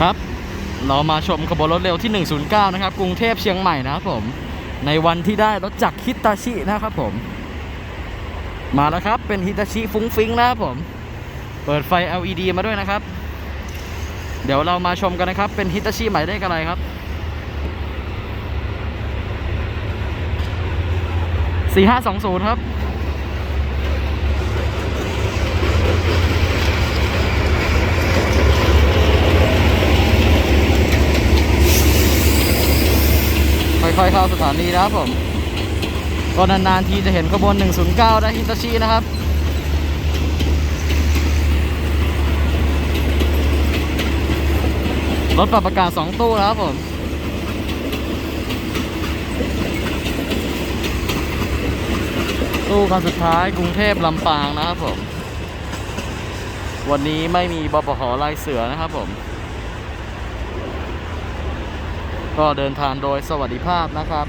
ครับ เรามาชมขบวนรถเร็วที่ 109 นะครับ กรุงเทพเชียงใหม่นะครับผม ในวันที่ได้รถจักรฮิตาชินะครับผม มาแล้วครับ เป็นฮิตาชิฟุ้งฟิ้งนะครับผม เปิดไฟ LED มาด้วยนะครับ เดี๋ยวเรามาชมกันนะครับ เป็นฮิตาชิหมายเลขอะไรครับ 4520 ครับ ค่อยๆเข้าสถานีนะครับผมก็นานๆทีจะเห็นขบวน 109 ได้ฮิตาชินะครับรถปรับอากาศ2ตู้นะครับผมตู้คันสุดท้ายกรุงเทพลำปางนะครับผม วันนี้ไม่มีบปหลายเสือนะครับผม ก็เดินทางโดยสวัสดิภาพนะครับ